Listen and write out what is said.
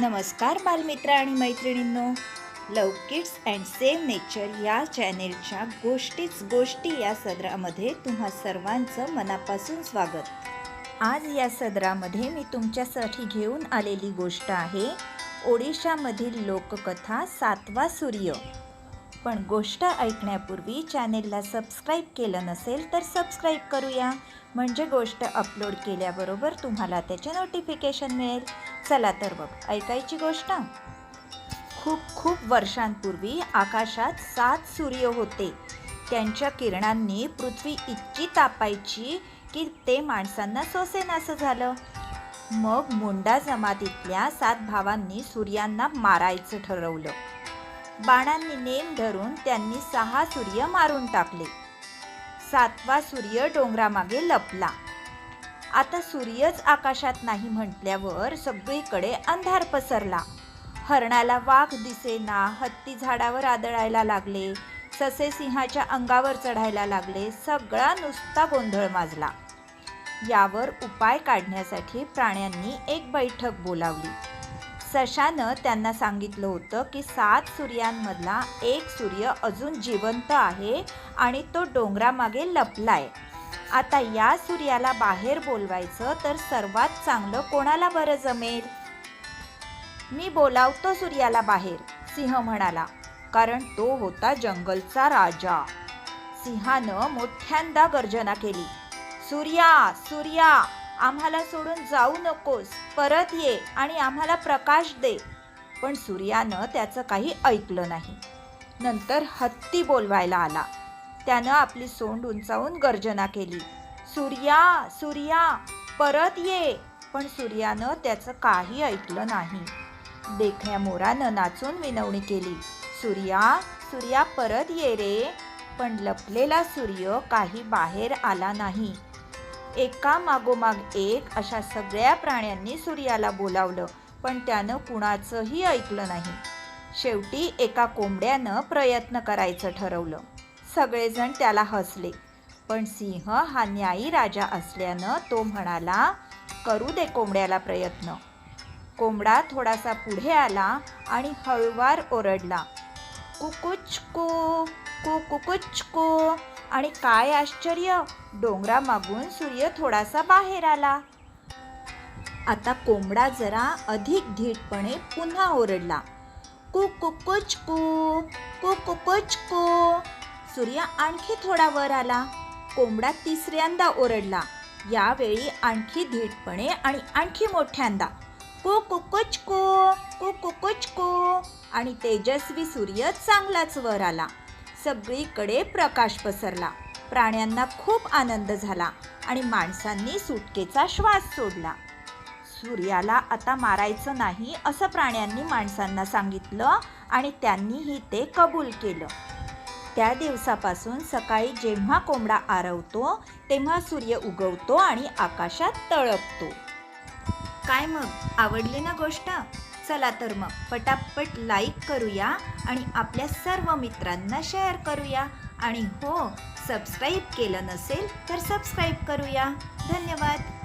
नमस्कार बालमित्र आणि मैत्रिणींनो. Love kids and same nature या चॅनेलच्या गोष्टीच गोष्टी या सदरामध्ये तुम्हा सर्वांचं मनापासून स्वागत. आज या सदरामध्ये मी तुमच्यासाठी घेऊन आलेली गोष्ट आहे ओडिशामधील लोककथा सातवा सूर्य. पण गोष्ट ऐकण्यापूर्वी चॅनेलला सबस्क्राईब केलं नसेल तर सबस्क्राईब करूया. म्हणजे गोष्ट अपलोड केल्याबरोबर तुम्हाला त्याचे नोटिफिकेशन मिळेल. चला तर बघ ऐकायची गोष्ट. खूप खूप वर्षांपूर्वी आकाशात सात सूर्य होते. त्यांच्या किरणांनी पृथ्वी इतकी तापायची की ते माणसांना सोसेनासं झालं. मग मुंडा जमातीतल्या सात भावांनी सूर्यांना मारायचं ठरवलं. बाणांनी नेम धरून त्यांनी सहा सूर्य मारून टाकले. सातवा सूर्य डोंगरामागे लपला. आता सूर्यच आकाशात नाही म्हटल्यावर सगळीकडे अंधार पसरला. हरणाला वाघ दिसेना हत्ती झाडावर आदळायला लागले ससे सिंहाच्या अंगावर चढायला लागले सगळा नुसता गोंधळ माजला. यावर उपाय काढण्यासाठी प्राण्यांनी एक बैठक बोलावली. सशानं त्यांना सांगितलं होतं की सात सूर्यांमधला एक सूर्य अजून जिवंत आहे आणि तो डोंगरामागे लपलाय. आता या सूर्याला बाहेर बोलवायचं तर सर्वात चांगलं कोणाला बरं जमेल? मी बोलावतो सूर्याला बाहेर सिंह म्हणाला. कारण तो होता जंगलचा राजा. सिंहानं मोठ्यांदा गर्जना केली. सूर्या सूर्या! आम्हाला सोडून जाऊ नकोस परत ये आणि आम्हाला प्रकाश दे. पण सूर्यानं त्याचं काही ऐकलं नाही. नंतर हत्ती बोलवायला आला. त्यानं आपली सोंड उंचावून गर्जना केली. सूर्या सूर्या परत ये. पण सूर्यानं त्याचं काही ऐकलं नाही. देखण्या मोरानं नाचून विनवणी केली. सूर्या सूर्या परत ये रे. पण लपलेला सूर्य काही बाहेर आला नाही. एका मागोमाग एक अशा सगळ्या प्राण्यांनी सूर्याला बोलावलं पण त्यानं कुणाचंही ऐकलं नाही. शेवटी एका कोंबड्यानं प्रयत्न करायचं ठरवलं. सगळेजण त्याला हसले पण सिंह हा न्यायी राजा असल्यानं तो म्हणाला करू दे कोंबड्याला प्रयत्न. कोंबडा थोडासा पुढे आला आणि हळुवार ओरडला कुकुचको कु आणि काय आश्चर्य डोंगरामागून सूर्य थोडासा बाहेर आला. आता कोंबडा जरा अधिक धीटपणे पुन्हा ओरडला. कु कुकुच कु कुकुचकू सूर्य आणखी थोडा वर आला. कोंबडा तिसऱ्यांदा ओरडला. यावेळी आणखी धीटपणे आणि आणखी मोठ्यांदा. कु कुकुच कु कुकुचकू आणि तेजस्वी सूर्य चांगलाच वर आला. सगळीकडे प्रकाश पसरला. प्राण्यांना खूप आनंद झाला आणि माणसांनी सुटकेचा श्वास सोडला. सूर्याला आता मारायचं नाही असं प्राण्यांनी माणसांना सांगितलं आणि त्यांनीही ते कबूल केलं. त्या दिवसापासून सकाळी जेव्हा कोंबडा आरवतो तेव्हा सूर्य उगवतो आणि आकाशात तळपतो. काय मग? आवडली ना गोष्ट? चला तर मग पटापट लाईक करूया आणि आपल्या सर्व मित्रांना शेअर करूया. आणि हो सबस्क्राईब केलं नसेल तर सबस्क्राईब करूया. धन्यवाद.